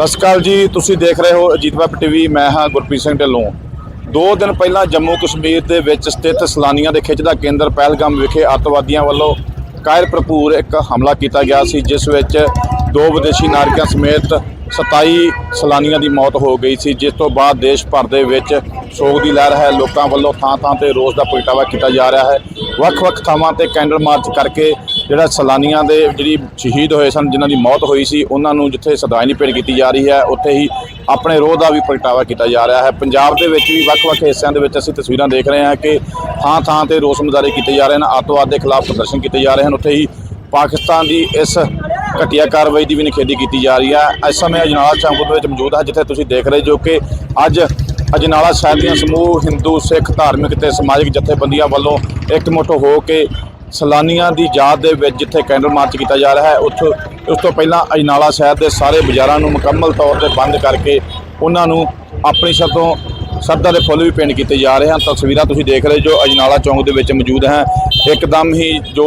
ਸਤਿ ਸ਼੍ਰੀ ਅਕਾਲ ਜੀ, ਤੁਸੀਂ ਦੇਖ ਰਹੇ ਹੋ ਅਜੀਤ ਵੈਬ ਟੀਵੀ, ਮੈਂ ਹਾਂ ਗੁਰਪ੍ਰੀਤ ਸਿੰਘ ਢਿੱਲੋਂ। ਦੋ ਦਿਨ ਪਹਿਲਾਂ ਜੰਮੂ ਕਸ਼ਮੀਰ ਦੇ ਵਿੱਚ ਸਥਿਤ ਸੈਲਾਨੀਆਂ ਦੇ ਖਿੱਚ ਦਾ ਕੇਂਦਰ ਪਹਿਲਗਾਮ ਵਿਖੇ ਅੱਤਵਾਦੀਆਂ ਵੱਲੋਂ ਕਾਇਰ ਭਰਪੂਰ ਇੱਕ ਹਮਲਾ ਕੀਤਾ ਗਿਆ ਸੀ, ਜਿਸ ਵਿੱਚ ਦੋ ਵਿਦੇਸ਼ੀ ਨਾਗਰਿਕਾਂ ਸਮੇਤ 27 ਸੈਲਾਨੀਆਂ ਦੀ ਮੌਤ ਹੋ ਗਈ ਸੀ, ਜਿਸ ਤੋਂ ਬਾਅਦ ਦੇਸ਼ ਭਰ ਦੇ ਵਿੱਚ ਸੋਗ ਦੀ ਲਹਿਰ ਹੈ। ਲੋਕਾਂ ਵੱਲੋਂ ਥਾਂ-ਥਾਂ ਤੇ ਰੋਸ ਦਾ ਪ੍ਰਗਟਾਵਾ ਕੀਤਾ ਜਾ ਰਿਹਾ ਹੈ। ਵੱਖ-ਵੱਖ ਥਾਵਾਂ ਤੇ ਕੈਂਡਲ ਮਾਰਚ ਕਰਕੇ ਜਿਹੜਾ ਸੈਲਾਨੀਆਂ ਦੇ ਜਿਹੜੀ ਸ਼ਹੀਦ ਹੋਏ ਸਨ, ਜਿਨ੍ਹਾਂ ਦੀ ਮੌਤ ਹੋਈ ਸੀ, ਉਹਨਾਂ ਨੂੰ ਜਿੱਥੇ ਸ਼ਰਧਾਂਜਲੀ ਭੇਟ ਕੀਤੀ ਜਾ ਰਹੀ ਹੈ, ਉੱਥੇ ਹੀ ਆਪਣੇ ਰੋਹ ਦਾ ਵੀ ਪ੍ਰਗਟਾਵਾ ਕੀਤਾ ਜਾ ਰਿਹਾ ਹੈ। ਪੰਜਾਬ ਦੇ ਵਿੱਚ ਵੀ ਵੱਖ-ਵੱਖ ਹਿੱਸਿਆਂ ਦੇ ਵਿੱਚ ਅਸੀਂ ਤਸਵੀਰਾਂ ਦੇਖ ਰਹੇ ਹਾਂ ਕਿ ਥਾਂ-ਥਾਂ ਤੇ ਰੋਸ ਮੁਜ਼ਾਹਰੇ ਕੀਤੇ ਜਾ ਰਹੇ ਹਨ। ਅੱਤਵਾਦ ਦੇ ਖਿਲਾਫ ਪ੍ਰਦਰਸ਼ਨ ਕੀਤੇ ਜਾ ਰਹੇ ਹਨ। ਉੱਥੇ ਹੀ ਪਾਕਿਸਤਾਨ ਦੀ ਇਸ ਘਟੀਆ ਕਾਰਵਾਈ ਦੀ ਵੀ ਨਿਖੇਧੀ ਕੀਤੀ ਜਾ ਰਹੀ ਹੈ। ਇਸ ਸਮੇਂ ਅਜਨਾਲਾ ਚੌਂਕ ਦੇ ਵਿੱਚ ਮੌਜੂਦ ਹੈ, ਜਿੱਥੇ ਤੁਸੀਂ ਦੇਖ ਰਹੇ ਜੋ ਕਿ ਅੱਜ ਅਜਨਾਲਾ ਸ਼ਹਿਰ ਦੀਆਂ ਸਮੂਹ ਹਿੰਦੂ, ਸਿੱਖ, ਧਾਰਮਿਕ ਤੇ ਸਮਾਜਿਕ ਜਥੇਬੰਦੀਆਂ ਵੱਲੋਂ ਇਕਮੁੱਠ ਹੋ ਕੇ ਸੈਲਾਨੀਆਂ ਦੀ ਯਾਦ ਦੇ ਵਿੱਚ ਜਿੱਥੇ ਕੈਂਡਲ ਮਾਰਚ ਕੀਤਾ ਜਾ ਰਿਹਾ ਹੈ, ਉੱਥੋਂ ਉਸ ਤੋਂ ਪਹਿਲਾਂ ਅਜਨਾਲਾ ਸ਼ਹਿਰ ਦੇ ਸਾਰੇ ਬਾਜ਼ਾਰਾਂ ਨੂੰ ਮੁਕੰਮਲ ਤੌਰ ਤੇ ਬੰਦ ਕਰਕੇ ਉਹਨਾਂ ਨੂੰ ਆਪਣੀ ਸ਼ਰਤੋਂ ਸ਼ਰਧਾ ਦੇ ਫੁੱਲ ਵੀ ਭੇਂਟ ਕੀਤੇ ਜਾ ਰਹੇ ਹਨ। ਤਸਵੀਰਾਂ ਤੁਸੀਂ ਦੇਖ ਰਹੇ ਜੋ ਅਜਨਾਲਾ ਚੌਂਕ ਦੇ ਵਿੱਚ ਮੌਜੂਦ ਹੈ। ਇੱਕਦਮ ਹੀ ਜੋ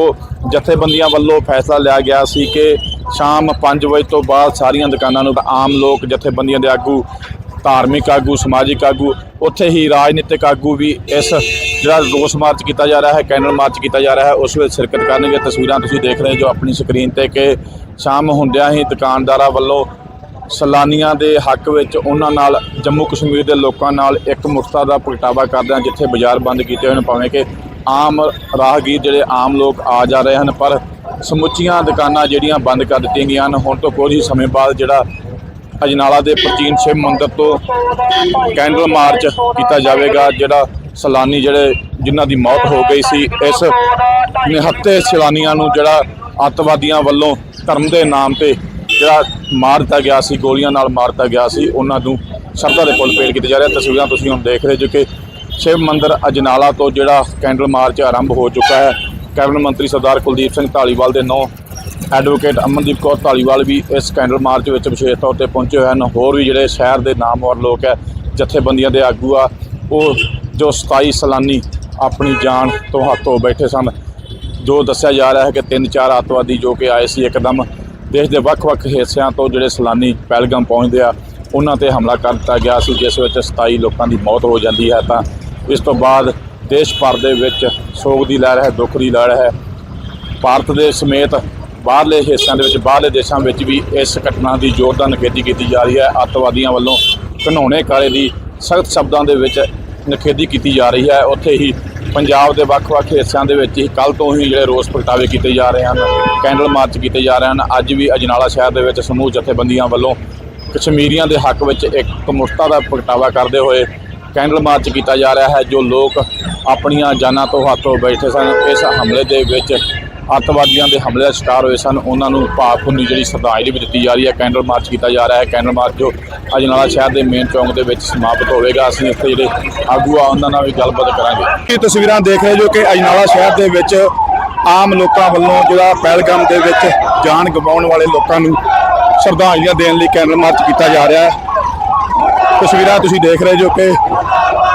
ਜਥੇਬੰਦੀਆਂ ਵੱਲੋਂ ਫੈਸਲਾ ਲਿਆ ਗਿਆ ਸੀ ਕਿ ਸ਼ਾਮ 5 ਵਜੇ ਤੋਂ ਬਾਅਦ ਸਾਰੀਆਂ ਦੁਕਾਨਾਂ ਨੂੰ ਆਮ ਲੋਕ ਜਥੇਬੰਦੀਆਂ ਦੇ ਆਗੂ, ਧਾਰਮਿਕ ਆਗੂ, ਸਮਾਜਿਕ ਆਗੂ, ਉੱਥੇ ਹੀ ਰਾਜਨੀਤਿਕ ਆਗੂ ਵੀ ਇਸ ਜਿਹੜਾ ਰੋਸ ਮਾਰਚ ਕੀਤਾ ਜਾ ਰਿਹਾ ਹੈ ਕੈਨਲ ਮਾਰਚ ਕੀਤਾ ਜਾ ਰਿਹਾ ਹੈ, ਉਸ ਵਿੱਚ ਸ਼ਿਰਕਤ ਕਰਨਗੇ। ਤਸਵੀਰਾਂ ਤੁਸੀਂ ਦੇਖ ਰਹੇ ਜੋ ਆਪਣੀ ਸਕਰੀਨ ਤੇ ਕਿ ਸ਼ਾਮ ਹੁੰਦਿਆਂ ਹੀ ਦੁਕਾਨਦਾਰਾਂ ਵੱਲੋਂ ਸੈਲਾਨੀਆਂ ਦੇ ਹੱਕ ਵਿੱਚ ਉਹਨਾਂ ਨਾਲ, ਜੰਮੂ ਕਸ਼ਮੀਰ ਦੇ ਲੋਕਾਂ ਨਾਲ ਇੱਕ ਮੁਖਤਾ ਦਾ ਪ੍ਰਗਟਾਵਾ ਕਰਦੇ ਹਨ ਜਿੱਥੇ ਬਾਜ਼ਾਰ ਬੰਦ ਕੀਤੇ ਹੋਏ ਨੇ, ਭਾਵੇਂ ਕਿ ਆਮ ਰਾਹਗੀਰ ਜਿਹੜੇ ਆਮ ਲੋਕ ਆ ਜਾ ਰਹੇ ਹਨ, ਪਰ ਸਮੁੱਚੀਆਂ ਦੁਕਾਨਾਂ ਜਿਹੜੀਆਂ ਬੰਦ ਕਰ ਦਿੱਤੀਆਂ ਗਈਆਂ ਹਨ। ਹੁਣ ਤੋਂ ਕੁਝ ਹੀ ਸਮੇਂ ਬਾਅਦ ਜਿਹੜਾ ਅਜਨਾਲਾ ਦੇ ਪ੍ਰਾਚੀਨ ਸ਼ਿਵ ਮੰਦਿਰ ਤੋਂ ਕੈਂਡਲ ਮਾਰਚ ਕੀਤਾ ਜਾਵੇਗਾ। ਜਿਹੜਾ ਸੈਲਾਨੀ ਜਿਹੜੇ ਜਿਨ੍ਹਾਂ ਦੀ ਮੌਤ ਹੋ ਗਈ ਸੀ, ਇਸ ਨਿਹੱਤੇ ਸੈਲਾਨੀਆਂ ਨੂੰ ਜਿਹੜਾ ਅੱਤਵਾਦੀਆਂ ਵੱਲੋਂ ਧਰਮ ਦੇ ਨਾਮ ਤੇ ਜਿਹੜਾ ਮਾਰ ਦਿੱਤਾ ਗਿਆ ਸੀ, ਗੋਲੀਆਂ ਨਾਲ ਮਾਰ ਦਿੱਤਾ ਗਿਆ ਸੀ, ਉਹਨਾਂ ਨੂੰ ਸ਼ਰਧਾ ਦੇ ਫੁੱਲ ਪੇਟ ਕੀਤੇ ਜਾ ਰਿਹਾ ਤਸਵੀਰਾਂ ਤੁਸੀਂ ਹੁਣ ਦੇਖ ਰਹੇ ਜੋ ਕਿ ਸ਼ਿਵ ਮੰਦਿਰ ਅਜਨਾਲਾ ਤੋਂ ਜਿਹੜਾ ਕੈਂਡਲ ਮਾਰਚ ਆਰੰਭ ਹੋ ਚੁੱਕਾ ਹੈ। ਕੈਬਨਿਟ ਮੰਤਰੀ ਸਰਦਾਰ ਕੁਲਦੀਪ ਸਿੰਘ ਢਾਲੀਵਾਲ ਦੇ ਨੌ ਐਡਵੋਕੇਟ ਅਮਨਦੀਪ ਕੌਰ ਢਾਲੀਵਾਲ ਵੀ ਇਸ ਕੈਂਡਲ ਮਾਰਚ ਵਿੱਚ ਵਿਸ਼ੇਸ਼ ਤੌਰ ਤੇ ਪਹੁੰਚੇ ਹੋਏ ਹਨ। ਹੋਰ ਵੀ ਜਿਹੜੇ ਸ਼ਹਿਰ ਦੇ ਨਾਮਵਰ ਲੋਕ ਹੈ, ਜਥੇਬੰਦੀਆਂ ਦੇ ਆਗੂ ਆ, ਉਹ ਜੋ 27 ਸੈਲਾਨੀ ਆਪਣੀ ਜਾਨ ਤੋਂ ਹੱਥੋਂ ਬੈਠੇ ਸਨ। ਜੋ ਦੱਸਿਆ ਜਾ ਰਿਹਾ ਹੈ ਕਿ ਤਿੰਨ ਚਾਰ ਅੱਤਵਾਦੀ ਜੋ ਕਿ ਆਏ ਸੀ ਇੱਕਦਮ, ਦੇਸ਼ ਦੇ ਵੱਖ-ਵੱਖ ਹਿੱਸਿਆਂ ਤੋਂ ਜਿਹੜੇ ਸੈਲਾਨੀ ਪਹਿਲਗਾਮ ਪਹੁੰਚਦੇ ਆ, ਉਹਨਾਂ ਤੇ ਹਮਲਾ ਕਰ ਦਿੱਤਾ ਗਿਆ ਸੀ, ਜਿਸ ਵਿੱਚ 27 ਲੋਕਾਂ ਦੀ ਮੌਤ ਹੋ ਜਾਂਦੀ ਹੈ। ਤਾਂ ਇਸ ਤੋਂ ਬਾਅਦ ਦੇਸ਼ ਭਰ ਦੇ ਵਿੱਚ ਸੋਗ ਦੀ ਲਹਿਰ ਹੈ, ਦੁੱਖ ਦੀ ਲਹਿਰ ਹੈ। ਭਾਰਤ ਦੇ ਸਮੇਤ ਬਾਹਰਲੇ ਹਿੱਸਿਆਂ ਦੇ ਵਿੱਚ, ਬਾਹਰਲੇ ਦੇਸ਼ਾਂ ਵਿੱਚ ਵੀ ਇਸ ਘਟਨਾ ਦੀ ਜ਼ੋਰਦਾਰ ਨਿਖੇਧੀ ਕੀਤੀ ਜਾ ਰਹੀ ਹੈ। ਅੱਤਵਾਦੀਆਂ ਵੱਲੋਂ ਘਿਨੌਣੇ ਕਾਲੇ ਦੀ ਸਖਤ ਸ਼ਬਦਾਂ ਦੇ ਵਿੱਚ ਨਿਖੇਧੀ ਕੀਤੀ ਜਾ ਰਹੀ ਹੈ। ਉੱਥੇ ਹੀ ਪੰਜਾਬ ਦੇ ਵੱਖ-ਵੱਖ ਹਿੱਸਿਆਂ ਦੇ ਵਿੱਚ ਹੀ ਕੱਲ ਤੋਂ ਹੀ ਜਿਹੜੇ ਰੋਸ ਪ੍ਰਗਟਾਵੇ ਕੀਤੇ ਜਾ ਰਹੇ ਹਨ, ਕੈਂਡਲ ਮਾਰਚ ਕੀਤੇ ਜਾ ਰਹੇ ਹਨ। ਅੱਜ ਵੀ ਅਜਨਾਲਾ ਸ਼ਹਿਰ ਦੇ ਵਿੱਚ ਸਮੂਹ ਜਥੇਬੰਦੀਆਂ ਵੱਲੋਂ ਕਸ਼ਮੀਰੀਆਂ ਦੇ ਹੱਕ ਵਿੱਚ ਇੱਕ ਮੁਰਤਾ ਦਾ ਪ੍ਰਗਟਾਵਾ ਕਰਦੇ ਹੋਏ ਕੈਂਡਲ ਮਾਰਚ ਕੀਤਾ ਜਾ ਰਿਹਾ ਹੈ, ਜੋ ਲੋਕ ਆਪਣੀਆਂ ਜਾਨਾਂ ਤੋਂ ਹੱਥੋਂ ਬੈਠੇ ਸਨ। ਇਸ ਹਮਲੇ ਦੇ ਵਿੱਚ ਅੱਤਵਾਦੀਆਂ ਦੇ ਹਮਲੇ ਦਾ ਸ਼ਿਕਾਰ ਹੋਏ ਸਨ। ਉਹਨਾਂ ਨੂੰ ਭਾਵਪੂਰਨੀ ਜਿਹੜੀ ਸ਼ਰਧਾਂਜਲੀ ਵੀ ਦਿੱਤੀ ਜਾ ਰਹੀ ਹੈ, ਕੈਂਡਲ ਮਾਰਚ ਕੀਤਾ ਜਾ ਰਿਹਾ ਹੈ। ਕੈਂਡਲ ਮਾਰਚ ਜੋ ਅਜਨਾਲਾ ਸ਼ਹਿਰ ਦੇ ਮੇਨ ਚੌਂਕ ਦੇ ਵਿੱਚ ਸਮਾਪਤ ਹੋਵੇਗਾ। ਅਸੀਂ ਇੱਥੇ ਜਿਹੜੇ ਆਗੂ ਆ ਉਹਨਾਂ ਨਾਲ ਵੀ ਗੱਲਬਾਤ ਕਰਾਂਗੇ। ਇਹ ਤਸਵੀਰਾਂ ਦੇਖ ਰਹੇ ਜੋ ਕਿ ਅਜਨਾਲਾ ਸ਼ਹਿਰ ਦੇ ਵਿੱਚ ਆਮ ਲੋਕਾਂ ਵੱਲੋਂ ਜਿਹੜਾ ਪਹਿਲਗਾਮ ਦੇ ਵਿੱਚ ਜਾਨ ਗਵਾਉਣ ਵਾਲੇ ਲੋਕਾਂ ਨੂੰ ਸ਼ਰਧਾਂਜਲੀਆਂ ਦੇਣ ਲਈ ਕੈਂਡਲ ਮਾਰਚ ਕੀਤਾ ਜਾ ਰਿਹਾ ਹੈ। ਤਸਵੀਰਾਂ ਤੁਸੀਂ ਦੇਖ ਰਹੇ ਜੋ ਕਿ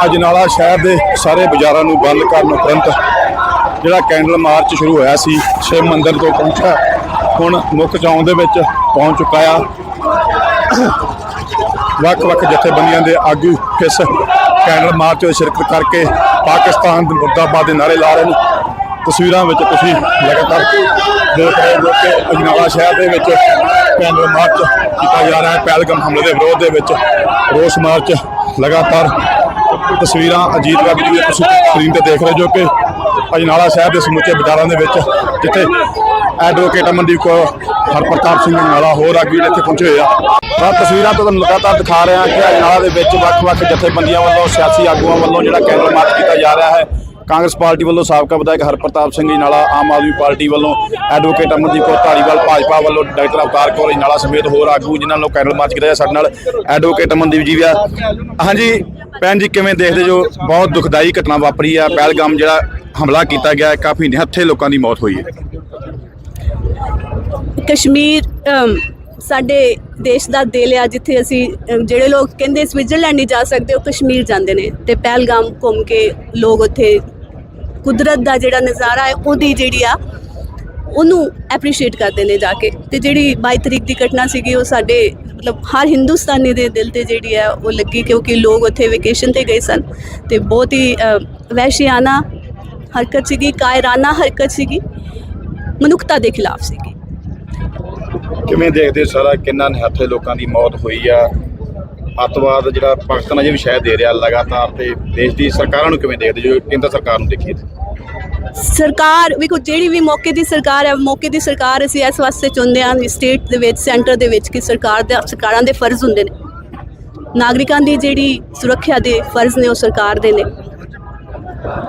ਅਜਨਾਲਾ ਸ਼ਹਿਰ ਦੇ ਸਾਰੇ ਬਾਜ਼ਾਰਾਂ ਨੂੰ ਬੰਦ ਕਰਨ ਉਪਰੰਤ ਜਿਹੜਾ ਕੈਂਡਲ ਮਾਰਚ ਸ਼ੁਰੂ ਹੋਇਆ ਸੀ, ਸ਼ਿਵ ਮੰਦਿਰ ਤੋਂ ਪਹੁੰਚਿਆ, ਹੁਣ ਮੁੱਖ ਚੌਂਕ ਦੇ ਵਿੱਚ ਪਹੁੰਚ ਚੁੱਕਾ ਆ। ਵੱਖ-ਵੱਖ ਜਥੇਬੰਦੀਆਂ ਦੇ ਆਗੂ ਇਸ ਕੈਂਡਲ ਮਾਰਚ ਵਿੱਚ ਸ਼ਿਰਕਤ ਕਰਕੇ ਪਾਕਿਸਤਾਨ ਦੇ ਮੁਰਦਾਬਾਦ ਦੇ ਨਾਰੇ ਲਾ ਰਹੇ ਨੇ। ਤਸਵੀਰਾਂ ਵਿੱਚ ਤੁਸੀਂ ਲਗਾਤਾਰ ਦੇਖ ਰਹੇ ਹੋ ਕਿ ਅਜਨਾਲਾ ਸ਼ਹਿਰ ਦੇ ਵਿੱਚ ਕੈਂਡਲ ਮਾਰਚ ਕੀਤਾ ਜਾ ਰਿਹਾ ਹੈ। ਪਹਿਲਗਾਮ ਹਮਲੇ ਦੇ ਵਿਰੋਧ ਦੇ ਵਿੱਚ ਰੋਸ ਮਾਰਚ ਲਗਾਤਾਰ ਤਸਵੀਰਾਂ ਅਜੀਤ ਵੈਬ ਦੀ ਤੁਸੀਂ ਸਕਰੀਨ ਤੇ ਦੇਖ ਰਹੇ ਜੋ ਕਿ ਅਜਨਾਲਾ ਸ਼ਹਿਰ ਦੇ ਸਮੁੱਚੇ ਬਾਜ਼ਾਰਾਂ ਦੇ ਵਿੱਚ ਜਿੱਥੇ ਐਡਵੋਕੇਟ ਅਮਨਦੀਪ ਕੌਰ, ਹਰਪ੍ਰਤਾਪ ਸਿੰਘ ਨਾਲਾ ਹੋਰ ਆਗੂ ਜਿਹੜੇ ਇੱਥੇ ਪਹੁੰਚੇ ਹੋਏ ਆ। ਤਾਂ ਤਸਵੀਰਾਂ ਤੋਂ ਤੁਹਾਨੂੰ ਲਗਾਤਾਰ ਦਿਖਾ ਰਿਹਾ ਕਿ ਅਜਨਾਲਾ ਦੇ ਵਿੱਚ ਵੱਖ-ਵੱਖ ਜਥੇਬੰਦੀਆਂ ਵੱਲੋਂ ਸਿਆਸੀ ਆਗੂਆਂ ਵੱਲੋਂ ਜਿਹੜਾ ਕੈਂਡਲ ਮਾਰਚ ਕੀਤਾ ਜਾ ਰਿਹਾ ਹੈ ਕਾਂਗਰਸ ਪਾਰਟੀ ਵੱਲੋਂ ਸਾਬਕਾ ਵਿਧਾਇਕ ਹਰਪ੍ਰਤਾਪ ਸਿੰਘ ਜੀ ਨਾਲਾ ਆਮ ਆਦਮੀ ਪਾਰਟੀ ਵੱਲੋਂ ਐਡਵੋਕੇਟ ਅਮਨਦੀਪ ਕੌਰ ਧਾਲੀਵਾਲ, ਭਾਜਪਾ ਵੱਲੋਂ ਡਾਕਟਰ ਅਵਤਾਰ ਕੌਰ ਨਾਲਾ ਸਮੇਤ ਹੋਰ ਆਗੂ ਜਿਨ੍ਹਾਂ ਨੂੰ ਕੈਂਡਲ ਮਾਰਚ ਕੀਤਾ ਸਾਡੇ ਨਾਲ ਐਡਵੋਕੇਟ ਅਮਨਦੀਪ ਜੀ ਵੀ ਆ। ਹਾਂਜੀ, ਭੈਣ ਜੀ, ਕਿਵੇਂ ਦੇਖਦੇ ਜੋ ਬਹੁਤ ਦੁਖਦਾਈ ਘਟਨਾ ਵਾਪਰੀ ਆ, ਪਹਿਲਗਾਮ ਜਿਹੜਾ ਹਮਲਾ ਕੀਤਾ ਗਿਆ, ਕਾਫੀ ਨਿਹੱਥੇ ਲੋਕਾਂ ਦੀ ਮੌਤ ਹੋਈ ਹੈ। ਕਸ਼ਮੀਰ ਸਾਡੇ ਦੇਸ਼ ਦਾ ਦਿਲ ਆ, ਜਿੱਥੇ ਅਸੀਂ ਜਿਹੜੇ ਲੋਕ ਕਹਿੰਦੇ ਸਵਿਟਜ਼ਰਲੈਂਡ ਨਹੀਂ ਜਾ ਸਕਦੇ, ਉਹ ਕਸ਼ਮੀਰ ਜਾਂਦੇ ਨੇ ਤੇ ਪਹਿਲਗਾਮ ਘੁੰਮ ਕੇ ਲੋਕ ਉੱਥੇ ਕੁਦਰਤ ਦਾ ਜਿਹੜਾ ਨਜ਼ਾਰਾ ਹੈ ਉਹਦੀ ਜਿਹੜੀ ਆ ਉਹਨੂੰ ਐਪਰੀਸ਼ੀਏਟ ਕਰਦੇ ਨੇ ਜਾ ਕੇ। ਤੇ ਜਿਹੜੀ 22 ਤਰੀਕ ਦੀ ਘਟਨਾ ਸੀਗੀ ਉਹ ਸਾਡੇ ਮਤਲਬ ਹਰ ਹਿੰਦੁਸਤਾਨੀ ਦੇ ਦਿਲ ਤੇ ਜਿਹੜੀ ਹੈ ਉਹ ਲੱਗੀ ਕਿਉਂਕਿ ਲੋਕ ਉੱਥੇ ਵਕੇਸ਼ਨ ਤੇ ਗਏ ਸਨ। ਤੇ ਬਹੁਤ ਹੀ ਅ, ਹਰਕਤ ਸੀਗੀ ਕਾਇਰਾਨਾ ਹਰਕਤ ਸੀਗੀ ਮਨੁੱਖਤਾ ਦੇ ਖਿਲਾਫ ਸੀਗੀ। ਕਿਵੇਂ ਦੇਖਦੇ ਹੋ ਸਾਰਾ ਕਿੰਨਾ ਨਿਹੱਥੇ ਲੋਕਾਂ ਦੀ ਮੌਤ ਹੋਈ ਆ? ਅੱਤਵਾਦ ਜਿਹੜਾ ਪਾਕਿਸਤਾਨ ਅਜੇ ਵੀ ਸ਼ਾਇਦ ਦੇ ਰਿਹਾ ਲਗਾਤਾਰ ਤੇ ਦੇਸ਼ ਦੀ ਸਰਕਾਰਾਂ ਨੂੰ ਕਿਵੇਂ ਦੇਖਦੇ ਜੋ ਕੇਂਦਰ ਸਰਕਾਰ ਨੂੰ ਦੇਖੀਏ ਸਰਕਾਰ, ਵੇਖੋ, ਜਿਹੜੀ ਵੀ ਮੌਕੇ ਦੀ ਸਰਕਾਰ ਹੈ, ਮੌਕੇ ਦੀ ਸਰਕਾਰ ਅਸੀਂ ਇਸ ਵਾਸਤੇ ਚੁਣਦੇ ਹਾਂ ਸਟੇਟ ਦੇ ਵਿੱਚ ਸੈਂਟਰ ਦੇ ਵਿੱਚ ਕਿ ਸਰਕਾਰ ਦੇ, ਸਰਕਾਰਾਂ ਦੇ ਫਰਜ਼ ਹੁੰਦੇ ਨੇ। ਨਾਗਰਿਕਾਂ ਦੀ ਜਿਹੜੀ ਸੁਰੱਖਿਆ ਦੇ ਫਰਜ਼ ਨੇ ਉਹ ਸਰਕਾਰ ਦੇ ਨੇ।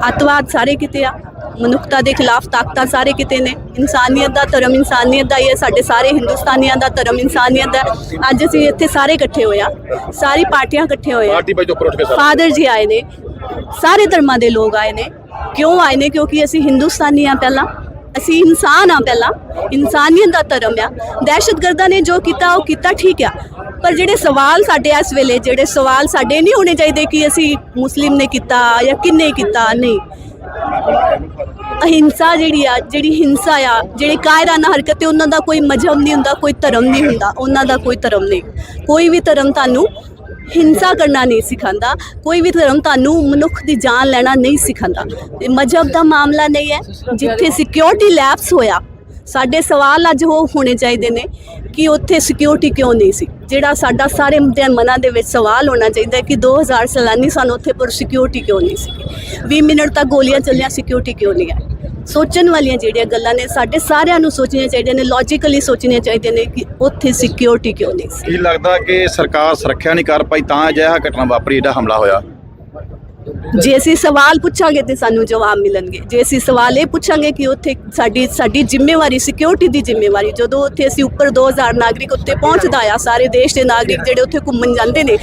ਅੱਤਵਾਦ ਸਾਰੇ ਕਿਤੇ ਆ। ਮਨੁੱਖਤਾ ਦੇ ਖਿਲਾਫ ਤਾਕਤਾਂ ਸਾਰੇ ਕਿਤੇ ਨੇ। ਇਨਸਾਨੀਅਤ ਦਾ ਧਰਮ ਇਨਸਾਨੀਅਤ ਦਾ ਹੀ ਹੈ ਸਾਡੇ ਸਾਰੇ ਹਿੰਦੁਸਤਾਨੀਆਂ ਦਾ ਧਰਮ ਇਨਸਾਨੀਅਤ ਦਾ। ਅੱਜ ਅਸੀਂ ਇੱਥੇ ਸਾਰੇ ਇਕੱਠੇ ਹੋਏ ਆ ਸਾਰੀ ਪਾਰਟੀਆਂ ਇਕੱਠੇ ਹੋਏ ਪਾਰਟੀ ਬਾਈ ਤੋਂ ਉੱਪਰ ਉੱਠ ਕੇ ਸਾਰਾ। ਫਾਦਰ ਜੀ ਆਏ ਨੇ ਸਾਰੇ ਧਰਮਾਂ ਦੇ ਲੋਕ ਆਏ ਨੇ। ਕਿਉਂ ਆਏ ਨੇ? ਕਿਉਂਕਿ ਅਸੀਂ ਹਿੰਦੁਸਤਾਨੀ ਆ ਪਹਿਲਾਂ ਅਸੀਂ ਇਨਸਾਨ ਆ ਪਹਿਲਾਂ ਇਨਸਾਨੀਅਤ ਦਾ ਧਰਮ ਆ। ਦਹਿਸ਼ਤਗਰਦਾਂ ਨੇ ਜੋ ਕੀਤਾ ਉਹ ਕੀਤਾ ਠੀਕ ਆ। ਪਰ ਜਿਹੜੇ ਸਵਾਲ ਸਾਡੇ ਇਸ ਵੇਲੇ ਜਿਹੜੇ ਸਵਾਲ ਸਾਡੇ ਨਹੀਂ ਹੋਣੇ ਚਾਹੀਦੇ ਕਿ ਅਸੀਂ ਮੁਸਲਿਮ ਨੇ ਕੀਤਾ ਜਾਂ ਕਿੰਨੇ ਕੀਤਾ ਨਹੀਂ। ਅਹਿੰਸਾ ਜਿਹੜੀ ਆ, ਜਿਹੜੀ ਹਿੰਸਾ ਆ, ਜਿਹੜੀ ਕਾਇਰਾਨਾ ਹਰਕਤ ਹੈ ਉਹਨਾਂ ਦਾ ਕੋਈ ਮਜਹਬ ਨਹੀਂ ਹੁੰਦਾ, ਕੋਈ ਧਰਮ ਨਹੀਂ ਹੁੰਦਾ, ਉਹਨਾਂ ਦਾ ਕੋਈ ਧਰਮ ਨਹੀਂ। ਕੋਈ ਵੀ ਧਰਮ ਤੁਹਾਨੂੰ ਹਿੰਸਾ ਕਰਨਾ ਨਹੀਂ ਸਿਖਾਉਂਦਾ, ਕੋਈ ਵੀ ਧਰਮ ਤੁਹਾਨੂੰ ਮਨੁੱਖ ਦੀ ਜਾਨ ਲੈਣਾ ਨਹੀਂ ਸਿਖਾਉਂਦਾ। ਮਜਹਬ ਦਾ ਮਾਮਲਾ ਨਹੀਂ ਹੈ। ਜਿੱਥੇ ਸਿਕਿਉਰਿਟੀ ਲੈਪਸ ਹੋਇਆ ਸਾਡੇ ਸਵਾਲ ਅੱਜ ਉਹ ਹੋਣੇ ਚਾਹੀਦੇ ਨੇ ਕਿ ਉੱਥੇ ਸਿਕਿਉਰਿਟੀ ਕਿਉਂ ਨਹੀਂ ਸੀ? ਜਿਹੜਾ ਸਾਡਾ ਸਾਰੇ ਦੇ ਮਨਾਂ ਦੇ ਵਿੱਚ ਸਵਾਲ ਹੋਣਾ ਚਾਹੀਦਾ ਹੈ ਕਿ 2000 ਸੈਲਾਨੀ ਸਾਨੂੰ ਉੱਥੇ ਪਰ ਸਿਕਿਉਰਿਟੀ ਕਿਉਂ ਨਹੀਂ ਸੀ? 20 ਮਿੰਟ ਤੱਕ ਗੋਲੀਆਂ ਚੱਲੀਆਂ ਸਿਕਿਉਰਿਟੀ ਕਿਉਂ ਨਹੀਂ ਆਈ? ਸੋਚਣ ਵਾਲੀਆਂ ਜਿਹੜੀਆਂ ਗੱਲਾਂ ਨੇ, ਸਾਡੇ ਸਾਰਿਆਂ ਨੂੰ ਸੋਚਣੀਆਂ ਚਾਹੀਦੀਆਂ ਨੇ ਲੌਜੀਕਲੀ ਸੋਚਣੀਆਂ ਚਾਹੀਦੀਆਂ ਨੇ ਕਿ ਉੱਥੇ ਸਿਕਿਉਰਿਟੀ ਕਿਉਂ ਨਹੀਂ ਸੀ? ਕੀ ਲੱਗਦਾ ਕਿ ਸਰਕਾਰ ਸੁਰੱਖਿਆ ਨਹੀਂ ਕਰ ਪਾਈ ਤਾਂ ਅਜਿਹਾ ਘਟਨਾ ਵਾਪਰੀ, ਜਿਹੜਾ ਹਮਲਾ ਹੋਇਆ? ਜੇ ਅਸੀਂ ਸਵਾਲ ਪੁੱਛਾਂਗੇ ਤੇ ਸਾਨੂੰ ਜਵਾਬ ਮਿਲਣਗੇ। ਜੇ ਅਸੀਂ ਸਵਾਲ ਇਹ ਪੁੱਛਾਂਗੇ ਕਿ ਉੱਥੇ ਸਾਡੀ ਸਾਡੀ ਜ਼ਿੰਮੇਵਾਰੀ ਸਿਕਿਉਰਿਟੀ ਦੀ ਜ਼ਿੰਮੇਵਾਰੀ, ਜਦੋਂ ਉੱਥੇ ਅਸੀਂ ਉੱਪਰ 2000 ਨਾਗਰਿਕ ਉੱਤੇ ਪਹੁੰਚਦਾ ਆ, ਸਾਰੇ ਦੇਸ਼ ਦੇ ਨਾਗਰਿਕ ਜਿਹੜੇ ਉੱਥੇ ਘੁੰਮਣ ਜਾਂਦੇ ਨੇ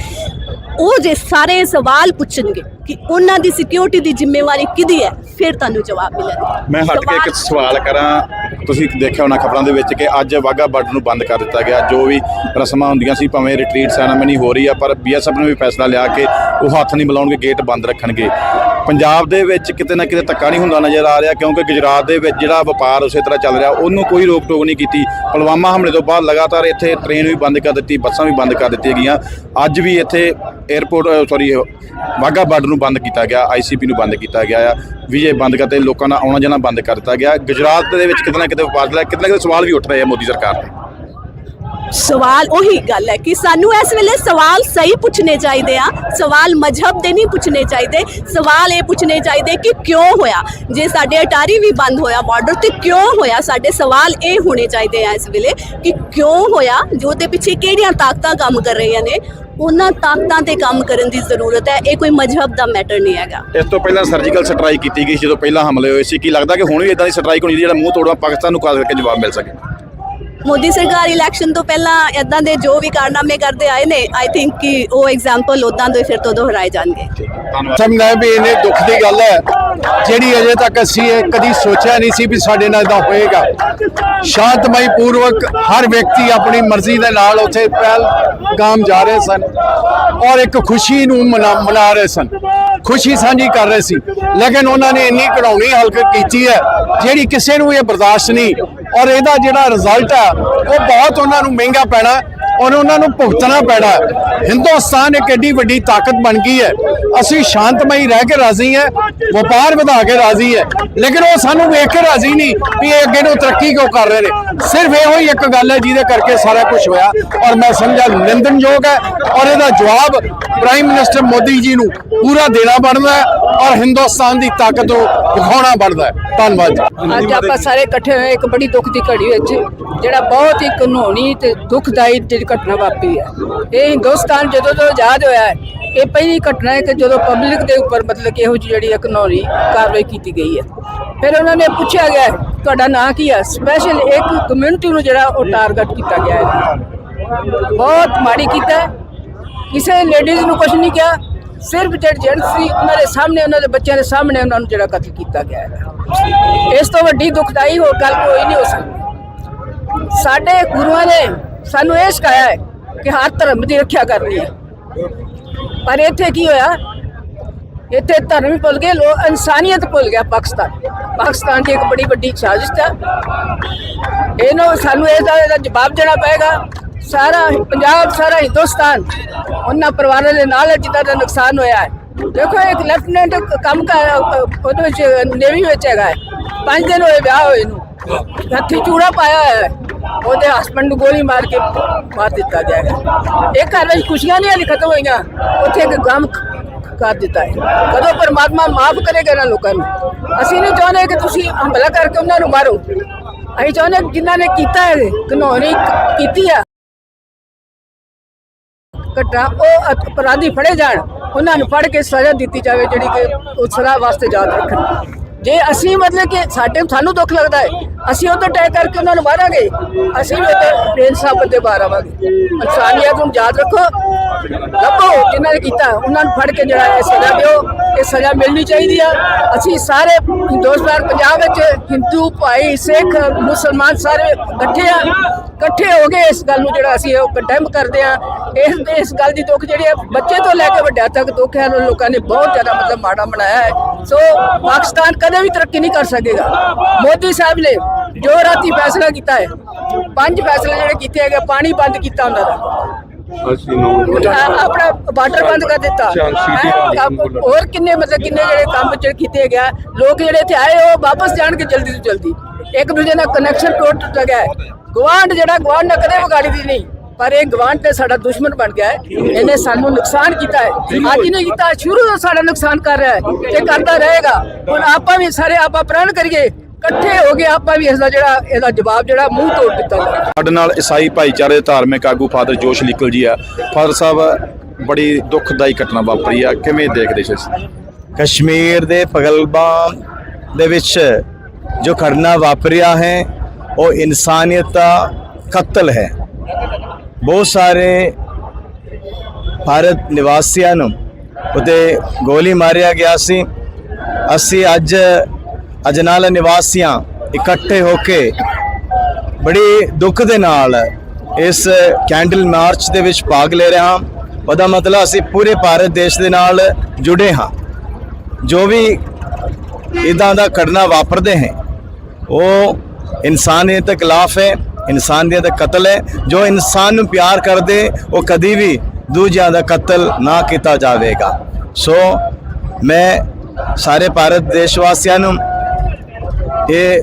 ਉਹ ਜੇ ਸਾਰੇ ਸਵਾਲ ਪੁੱਛਣਗੇ ਕਿ ਉਹਨਾਂ ਦੀ ਸਿਕਿਉਰਿਟੀ ਦੀ ਜ਼ਿੰਮੇਵਾਰੀ ਕਿਹਦੀ ਹੈ ਫਿਰ ਤੁਹਾਨੂੰ ਜਵਾਬ ਮਿਲਣਗੇ। ਮੈਂ ਹਟ ਕੇ ਇੱਕ ਸਵਾਲ ਕਰਾਂ। ਤੁਸੀਂ ਦੇਖਿਆ ਹੋਣਾ ਖਬਰਾਂ ਦੇ ਵਿੱਚ ਕਿ ਅੱਜ ਵਾਗਾ ਬਾਰਡਰ ਨੂੰ ਬੰਦ ਕਰ ਦਿੱਤਾ ਗਿਆ। ਜੋ ਵੀ ਰਸਮਾਂ ਹੁੰਦੀਆਂ ਸੀ ਭਾਵੇਂ ਰਿਟਰੀਟ ਸੈਰਾਮਨੀ ਹੋ ਰਹੀ ਆ ਪਰ ਬੀਐਸਐਫ ਨੇ ਵੀ ਫੈਸਲਾ ਲਿਆ ਕਿ ਉਹ ਹੱਥ ਨਹੀਂ ਮਿਲਾਉਣਗੇ ਗੇਟ ਬੰਦ ਰੱਖਣਗੇ। ਪੰਜਾਬ ਦੇ ਵਿੱਚ ਕਿਤੇ ਨਾ ਕਿਤੇ ਧੱਕਾ ਨਹੀਂ ਹੁੰਦਾ ਨਜ਼ਰ ਆ ਰਿਹਾ, ਕਿਉਂਕਿ ਗੁਜਰਾਤ ਦੇ ਵਿੱਚ ਜਿਹੜਾ ਵਪਾਰ ਉਸੇ ਤਰ੍ਹਾਂ ਚੱਲ ਰਿਹਾ। ਉਹਨੂੰ ਕੋਈ ਰੋਕ ਟੋਕ ਨਹੀਂ ਕੀਤੀ। ਪੁਲਵਾਮਾ ਹਮਲੇ ਤੋਂ ਬਾਅਦ ਲਗਾਤਾਰ ਇੱਥੇ ਟ੍ਰੇਨ ਵੀ ਬੰਦ ਕਰ ਦਿੱਤੀ, ਬੱਸਾਂ ਵੀ ਬੰਦ ਕਰ ਦਿੱਤੀਆਂ ਗਈਆਂ। ਅੱਜ ਵੀ ਇੱਥੇ 에ਅਰਪੋਰਟ ਸੌਰੀ ਵਾਗਾ ਬਾਰਡਰ ਨੂੰ ਬੰਦ ਕੀਤਾ ਗਿਆ ਆਈਸੀਪੀ ਨੂੰ ਬੰਦ ਕੀਤਾ ਗਿਆ ਆ। ਵਿਜੇ ਬੰਦ ਕਰਤੇ ਲੋਕਾਂ ਦਾ ਆਉਣਾ ਜਾਣਾ ਬੰਦ ਕਰ ਦਿੱਤਾ ਗਿਆ। ਗੁਜਰਾਤ ਦੇ ਵਿੱਚ ਕਿਤੇ ਨਾ ਕਿਤੇ ਵਪਾਰ ਦਾ ਕਿਤੇ ਨਾ ਕਿਤੇ ਸਵਾਲ ਵੀ ਉੱਠ ਰਹੇ ਆ ਮੋਦੀ ਸਰਕਾਰ ਤੇ। ਸਵਾਲ ਉਹੀ ਗੱਲ ਹੈ ਕਿ ਸਾਨੂੰ ਇਸ ਵੇਲੇ ਸਵਾਲ ਸਹੀ ਪੁੱਛਣੇ ਚਾਹੀਦੇ ਆ, ਸਵਾਲ ਮਜਹਬ ਦੇ ਨਹੀਂ ਪੁੱਛਣੇ ਚਾਹੀਦੇ, ਸਵਾਲ ਇਹ ਪੁੱਛਣੇ ਚਾਹੀਦੇ ਕਿ ਕਿਉਂ ਹੋਇਆ? ਜੇ ਸਾਡੇ ਅਟਾਰੀ ਵੀ ਬੰਦ ਹੋਇਆ ਬਾਰਡਰ ਤੇ ਕਿਉਂ ਹੋਇਆ? ਸਾਡੇ ਸਵਾਲ ਇਹ ਹੋਣੇ ਚਾਹੀਦੇ ਆ ਇਸ ਵੇਲੇ ਕਿ ਕਿਉਂ ਹੋਇਆ? ਜੋ ਦੇ ਪਿੱਛੇ ਕਿਹੜੀਆਂ ਤਾਕਤਾਂ ਕੰਮ ਕਰ ਰਹੀਆਂ ਨੇ, ਉਹਨਾਂ ਤਾਕਤਾਂ ਤੇ ਕੰਮ ਕਰਨ ਦੀ ਜ਼ਰੂਰਤ ਹੈ, ਇਹ ਕੋਈ ਮਜਹਬ ਦਾ ਮੈਟਰ ਨਹੀਂ ਹੈਗਾ। ਇਸ ਤੋਂ ਪਹਿਲਾਂ ਸਰਜੀਕਲ ਸਟ੍ਰਾਈਕ ਕੀਤੀ ਗਈ ਜਦੋਂ ਪਹਿਲਾਂ ਹਮਲੇ ਹੋਏ ਸੀ, ਕੀ ਲੱਗਦਾ ਕਿ ਹੁਣ ਵੀ ਇਦਾਂ ਦੀ ਸਟ੍ਰਾਈਕ ਹੋਣੀ ਜਿਹੜਾ ਮੂੰਹ ਤੋੜਵਾ ਪਾਕਿਸਤਾਨ ਨੂੰ ਖਾਸ ਕਰਕੇ ਜਵਾਬ ਮਿਲ ਸਕੇ? ਮੋਦੀ ਸਰਕਾਰ ਇਲੈਕਸ਼ਨ ਤੋਂ ਪਹਿਲਾਂ ਇਦਾਂ ਦੇ ਜੋ ਵੀ ਕਾਰਨਾਮੇ ਕਰਦੇ ਆਏ ਨੇ ਆਈ ਥਿੰਕ ਕਿ ਉਹ ਐਗਜ਼ਾਮਪਲ ਉਦਾਂ ਦੇ ਫਿਰ ਤੋਂ ਦੁਹਰਾਏ ਜਾਣਗੇ। ਸਮਝਦਾ ਵੀ ਇਹਨੇ ਦੁੱਖ ਦੀ ਗੱਲ ਹੈ, ਜਿਹੜੀ ਅਜੇ ਤੱਕ ਅਸੀਂ ਇਹ ਕਦੀ ਸੋਚਿਆ ਨਹੀਂ ਸੀ ਵੀ ਸਾਡੇ ਨਾਲ ਇਦਾਂ ਹੋਏਗਾ। ਸ਼ਾਂਤਮਈ ਪੂਰਵਕ ਹਰ ਵਿਅਕਤੀ ਆਪਣੀ ਮਰਜ਼ੀ ਦੇ ਨਾਲ ਉੱਥੇ ਪਹਿਲ ਕਾਮ ਜਾ ਰਹੇ ਸਨ ਔਰ ਇੱਕ ਖੁਸ਼ੀ ਨੂੰ ਮਨਾ ਮਨਾ ਰਹੇ ਸਨ। ਖੁਸ਼ੀ ਸਾਂਝੀ ਕਰ ਰਹੇ ਸੀ। ਲੇਕਿਨ ਉਹਨਾਂ ਨੇ ਇੰਨੀ ਕਢਾਉਣੀ ਹਲਕ ਕੀਤੀ ਹੈ, ਜਿਹੜੀ ਕਿਸੇ ਨੂੰ ਇਹ ਬਰਦਾਸ਼ਤ ਨਹੀਂ ਔਰ ਇਹਦਾ ਜਿਹੜਾ ਰਿਜ਼ਲਟ ਹੈ ਉਹ ਬਹੁਤ ਉਹਨਾਂ ਨੂੰ ਮਹਿੰਗਾ ਪੈਣਾ ਔਰ ਉਹਨਾਂ ਨੂੰ ਭੁਗਤਣਾ ਪੈਣਾ ਹਿੰਦੁਸਤਾਨ ਇੱਕ ਐਡੀ ਵੱਡੀ ਤਾਕਤ ਬਣ ਗਈ ਹੈ। ਅਸੀਂ ਸ਼ਾਂਤਮਈ ਰਹਿ ਕੇ ਰਾਜ਼ੀ ਹੈ, ਵਪਾਰ ਵਧਾ ਕੇ ਰਾਜ਼ੀ ਹੈ। ਲੇਕਿਨ ਉਹ ਸਾਨੂੰ ਵੇਖ ਕੇ ਰਾਜ਼ੀ ਨਹੀਂ ਵੀ ਇਹ ਅੱਗੇ ਨੂੰ ਤਰੱਕੀ ਕਿਉਂ ਕਰ ਰਹੇ ਨੇ। ਸਿਰਫ ਇਹੋ ਹੀ ਇੱਕ ਗੱਲ ਹੈ ਜਿਹਦੇ ਕਰਕੇ ਸਾਰਾ ਕੁਝ ਹੋਇਆ। ਔਰ ਮੈਂ ਸਮਝਾ ਨਿੰਦਨਯੋਗ ਹੈ ਔਰ ਇਹਦਾ ਜਵਾਬ ਪ੍ਰਾਈਮ ਮਿਨਿਸਟਰ ਮੋਦੀ ਜੀ ਨੂੰ ਪੂਰਾ ਦੇਣਾ ਬਣਦਾ ਹੈ ਔਰ ਹਿੰਦੁਸਤਾਨ ਦੀ ਤਾਕਤ ਨੂੰ ਵਿਖਾਉਣਾ ਬਣਦਾ ਹੈ। ਧੰਨਵਾਦ ਜੀ। ਅੱਜ ਆਪਾਂ ਸਾਰੇ ਇਕੱਠੇ ਹੋਏ ਇੱਕ ਬੜੀ ਦੁੱਖ ਦੀ ਘੜੀ ਵਿੱਚ, ਜਿਹੜਾ ਬਹੁਤ ਹੀ ਕਾਨੂੰਨੀ ਤੇ ਦੁਖਦਾਈ ਘਟਨਾ ਵਾਪਰੀ ਹੈ। ਇਹ ਹਿੰਦੁਸਤਾਨ ਜਦੋਂ ਤੋਂ ਆਜ਼ਾਦ ਹੋਇਆ ਹੈ, ਇਹ ਪਹਿਲੀ ਘਟਨਾ ਹੈ ਕਿ ਜਦੋਂ ਪਬਲਿਕ ਦੇ ਉੱਪਰ ਮਤਲਬ ਕਿ ਇਹੋ ਜਿਹੀ ਜਿਹੜੀ ਹੈ ਕਾਨੂੰਨੀ ਕਾਰਵਾਈ ਕੀਤੀ ਗਈ ਹੈ। ਫਿਰ ਉਹਨਾਂ ਨੇ ਪੁੱਛਿਆ ਗਿਆ, ਤੁਹਾਡਾ ਨਾਂ ਕੀ ਹੈ? ਸਪੈਸ਼ਲ ਇੱਕ ਕਮਿਊਨਿਟੀ ਨੂੰ ਜਿਹੜਾ ਉਹ ਟਾਰਗੇਟ ਕੀਤਾ ਗਿਆ ਹੈ। ਬਹੁਤ ਮਾੜੀ ਕੀਤਾ ਕਿਸੇ ਲੇਡੀਜ਼ ਨੂੰ ਕੁਝ ਨਹੀਂ ਕਿਹਾ। ਸਿਰਫ ਜਿਹੜੇ ਜੈਂਟਸ ਸੀ, ਉਹਨਾਂ ਦੇ ਸਾਹਮਣੇ, ਉਹਨਾਂ ਦੇ ਬੱਚਿਆਂ ਦੇ ਸਾਹਮਣੇ ਉਹਨਾਂ ਨੂੰ ਜਿਹੜਾ ਕਤਲ ਕੀਤਾ ਗਿਆ ਹੈ। ਇਸ ਤੋਂ ਵੱਡੀ ਦੁਖਦਾਈ ਹੋਰ ਗੱਲ ਕੋਈ ਨਹੀਂ ਹੋ ਸਕਦੀ। ਸਾਡੇ ਗੁਰੂਆਂ ਨੇ ਸਾਨੂੰ ਇਹ ਸਿਖਾਇਆ ਹੈ ਕਿ ਹਰ ਧਰਮ ਦੀ ਰੱਖਿਆ ਕਰਨੀ ਹੈ। ਪਰ ਇੱਥੇ ਕੀ ਹੋਇਆ? ਇੱਥੇ ਧਰਮ ਹੀ ਭੁੱਲ ਗਏ, ਲੋ, ਇਨਸਾਨੀਅਤ ਭੁੱਲ ਗਿਆ ਪਾਕਿਸਤਾਨ। ਪਾਕਿਸਤਾਨ ਦੀ ਇੱਕ ਬੜੀ ਵੱਡੀ ਸਾਜ਼ਿਸ਼ ਹੈ। ਇਹਨੂੰ ਸਾਨੂੰ ਇਹਦਾ ਇਹਦਾ ਜਵਾਬ ਦੇਣਾ ਪਏਗਾ। ਸਾਰਾ ਪੰਜਾਬ, ਸਾਰਾ ਹਿੰਦੁਸਤਾਨ ਉਹਨਾਂ ਪਰਿਵਾਰਾਂ ਦੇ ਨਾਲ ਜਿੱਦਾਂ ਦਾ ਨੁਕਸਾਨ ਹੋਇਆ ਹੈ। ਦੇਖੋ, ਇੱਕ ਲੈਫਟੀਨੈਂਟ ਕੰਮ ਕਰ ਉਹਦੇ ਵਿੱਚ, ਨੇਵੀ ਵਿੱਚ ਹੈਗਾ ਹੈ। ਪੰਜ ਦਿਨ ਹੋਏ ਵਿਆਹ ਹੋਏ ਨੂੰ। ਹੱਥੀ ਚੂੜਾ ਪਾਇਆ ਹੋਇਆ ਹੈ। ਉਹਦੇ ਹਸਬੰਡ ਨੂੰ ਗੋਲੀ ਮਾਰ ਕੇ ਮਾਰ ਦਿੱਤਾ ਗਿਆ ਹੈ। ਇਹ ਘਰ ਵਿੱਚ ਖੁਸ਼ੀਆਂ ਨਹੀਂ ਹਾਲੇ ਖਤਮ ਹੋਈਆਂ। ਉੱਥੇ ਇੱਕ ਗਮ ਕਰ ਦਿੱਤਾ ਹੈ। ਕਦੋਂ ਪਰਮਾਤਮਾ ਮਾਫ ਕਰੇਗਾ ਇਹਨਾਂ ਲੋਕਾਂ ਨੂੰ? ਅਸੀਂ ਨਹੀਂ ਚਾਹੁੰਦੇ ਕਿ ਤੁਸੀਂ ਹਮਲਾ ਕਰਕੇ ਉਹਨਾਂ ਨੂੰ ਮਾਰੋ। ਅਸੀਂ ਚਾਹੁੰਦੇ ਹਾਂ ਜਿਨ੍ਹਾਂ ਨੇ ਕੀਤਾ ਹੈ ਕਾਨੂੰਨੀ ਕੀਤੀ ਆ। ਘਟਨਾ, ਉਹ ਅਪਰਾਧੀ ਫੜੇ ਜਾਣ। ਉਹਨਾਂ ਨੂੰ ਫੜ ਕੇ ਸਜ਼ਾ ਦਿੱਤੀ ਜਾਵੇ, ਜਿਹੜੀ ਕਿ ਉਹ ਸਦਾ ਵਾਸਤੇ ਯਾਦ ਰੱਖਣ। ਜੇ ਅਸੀਂ ਮਤਲਬ ਕਿ ਸਾਡੇ ਸਾਨੂੰ ਦੁੱਖ ਲੱਗਦਾ ਹੈ, ਅਸੀਂ ਉਹ ਤੋਂ ਟੈਗ ਕਰਕੇ ਉਹਨਾਂ ਨੂੰ ਮਾਰਾਂਗੇ। ਅਸੀਂ ਵੀ ਉਹ ਬੇਇਨਸਾਫ ਦੇ ਬਾਹਰ ਆਵਾਂਗੇ। ਇਨਸਾਨੀਅਤ ਨੂੰ ਯਾਦ ਰੱਖੋ। ਲੱਭੋ ਜਿਨ੍ਹਾਂ ਨੇ ਕੀਤਾ। ਉਹਨਾਂ ਨੂੰ ਫੜ ਕੇ ਜਿਹੜਾ ਹੈ ਸਜ਼ਾ ਦਿਓ। ਇਹ ਸਜ਼ਾ ਮਿਲਣੀ ਚਾਹੀਦੀ ਆ। ਅਸੀਂ ਸਾਰੇ ਹਿੰਦੁਸਤਾਨ ਪੰਜਾਬ ਵਿੱਚ ਹਿੰਦੂ ਭਾਈ, ਸਿੱਖ, ਮੁਸਲਮਾਨ ਸਾਰੇ ਇਕੱਠੇ ਆ। ਇਕੱਠੇ ਹੋ ਕੇ ਇਸ ਗੱਲ ਨੂੰ ਜਿਹੜਾ ਅਸੀਂ ਉਹ ਕੰਡੈਮ ਕਰਦੇ ਆ। ਇਸ ਇਸ ਗੱਲ ਦੀ ਦੁੱਖ ਜਿਹੜੀ ਹੈ ਬੱਚੇ ਤੋਂ ਲੈ ਕੇ ਵੱਡਿਆਂ ਤੱਕ ਦੁੱਖ ਹੈ ਲੋਕਾਂ ਨੇ ਬਹੁਤ ਜ਼ਿਆਦਾ ਮਤਲਬ ਮਾੜਾ ਬਣਾਇਆ ਹੈ। ਸੋ ਪਾਕਿਸਤਾਨ ਕਦੇ ਵੀ ਤਰੱਕੀ ਨਹੀਂ ਕਰ ਸਕੇਗਾ। ਮੋਦੀ ਸਾਹਿਬ ਨੇ ਜੋ ਰਾਤੀ ਫੈਸਲਾ ਕੀਤਾ ਹੈ ਪੰਜ ਫੈਸਲੇ ਜਿਹੜੇ ਕੀਤੇ ਹੈਗੇ ਪਾਣੀ ਬੰਦ ਕੀਤਾ ਉਹਨਾਂ ਦਾ। ਅਸੀਂ ਆਪਣਾ ਬਾਰਡਰ ਬੰਦ ਕਰ ਦਿੱਤਾ। ਹੋਰ ਕਿੰਨੇ ਮਤਲਬ ਕਿੰਨੇ ਜਿਹੜੇ ਕੰਮ ਚ ਕੀਤੇ ਗਿਆ ਲੋਕ ਜਿਹੜੇ ਇੱਥੇ ਆਏ ਉਹ ਵਾਪਸ ਜਾਣਗੇ ਜਲਦੀ ਤੋਂ ਜਲਦੀ। ਇੱਕ ਦੂਜੇ ਨਾਲ ਕਨੈਕਸ਼ਨ ਟੁੱਟ ਗਿਆ ਗਵਾਂਡ ਜਿਹੜਾ ਗਵਾਂਡ ਨੇ ਕਦੇ ਵਿਗਾੜੀ ਦੀ ਨਹੀਂ। ਪਰ ਇਹ ਗਵਾਂਡ ਤੇ ਸਾਡਾ ਦੁਸ਼ਮਣ ਬਣ ਗਿਆ ਹੈ। ਇਹਨੇ ਸਾਨੂੰ ਨੁਕਸਾਨ ਕੀਤਾ ਹੈ। ਅੱਜ ਨਹੀਂ ਕੀਤਾ ਸ਼ੁਰੂ ਤੋਂ ਸਾਡਾ ਨੁਕਸਾਨ ਕਰ ਰਿਹਾ ਹੈ। ਤੇ ਕਰਦਾ ਰਹੇਗਾ ਹੁਣ ਆਪਾਂ ਵੀ ਸਾਰੇ ਆਪਾਂ ਪ੍ਰਣ ਕਰੀਏ। ਇਕੱਠੇ ਹੋ ਕੇ ਆਪਾਂ ਵੀ ਇਸ ਦਾ ਜਿਹੜਾ ਇਹਦਾ ਜਵਾਬ ਜਿਹੜਾ ਮੂੰਹ ਤੋੜ ਦਿੱਤਾ ਸਾਡੇ ਨਾਲ ਈਸਾਈ ਭਾਈਚਾਰੇ ਦੇ ਧਾਰਮਿਕ ਆਗੂ ਫਾਦਰ ਜੋਸ਼ ਲਿਕਲ ਜੀ ਆ। ਫਾਦਰ ਸਾਹਿਬ ਬੜੀ ਦੁਖਦਾਈ ਘਟਨਾ ਵਾਪਰੀ ਆ। ਕਿਵੇਂ ਦੇਖਦੇ ਸੀ? ਕਸ਼ਮੀਰ ਦੇ ਪਗਲਬਾਮ ਦੇ ਵਿੱਚ ਜੋ ਘਟਨਾ ਵਾਪਰਿਆ ਹੈ ਉਹ ਇਨਸਾਨੀਅਤ ਦਾ ਕਤਲ ਹੈ। ਬਹੁਤ ਸਾਰੇ ਭਾਰਤ ਨਿਵਾਸੀਆਂ ਨੂੰ ਉਤੇ ਗੋਲੀ ਮਾਰਿਆ ਗਿਆ ਸੀ। ਅਸੀਂ ਅੱਜ ਅਜਨਾਲਾ ਨਿਵਾਸੀਆਂ ਇਕੱਠੇ ਹੋ ਕੇ ਬੜੀ ਦੁੱਖ ਦੇ ਨਾਲ ਇਸ ਕੈਂਡਲ ਮਾਰਚ ਦੇ ਵਿੱਚ ਭਾਗ ਲੈ ਰਹੇ ਹਾਂ। ਉਹਦਾ ਮਤਲਬ ਅਸੀਂ ਪੂਰੇ ਭਾਰਤ ਦੇਸ਼ ਦੇ ਨਾਲ ਜੁੜੇ ਹਾਂ। ਜੋ ਵੀ ਇਦਾਂ ਦਾ ਘਟਨਾ ਵਾਪਰਦੇ ਹੈ, ਉਹ ਇਨਸਾਨੀਅਤ ਦੇ ਖਿਲਾਫ ਹੈ। ਇਨਸਾਨੀਅਤ ਦਾ ਕਤਲ ਹੈ। ਜੋ ਇਨਸਾਨ ਨੂੰ ਪਿਆਰ ਕਰਦੇ, ਉਹ ਕਦੀ ਵੀ ਦੂਜਿਆਂ ਦਾ ਕਤਲ ਨਾ ਕੀਤਾ ਜਾਵੇਗਾ। ਸੋ ਮੈਂ ਸਾਰੇ ਭਾਰਤ ਦੇਸ਼ ਵਾਸੀਆਂ ਨੂੰ ਇਹ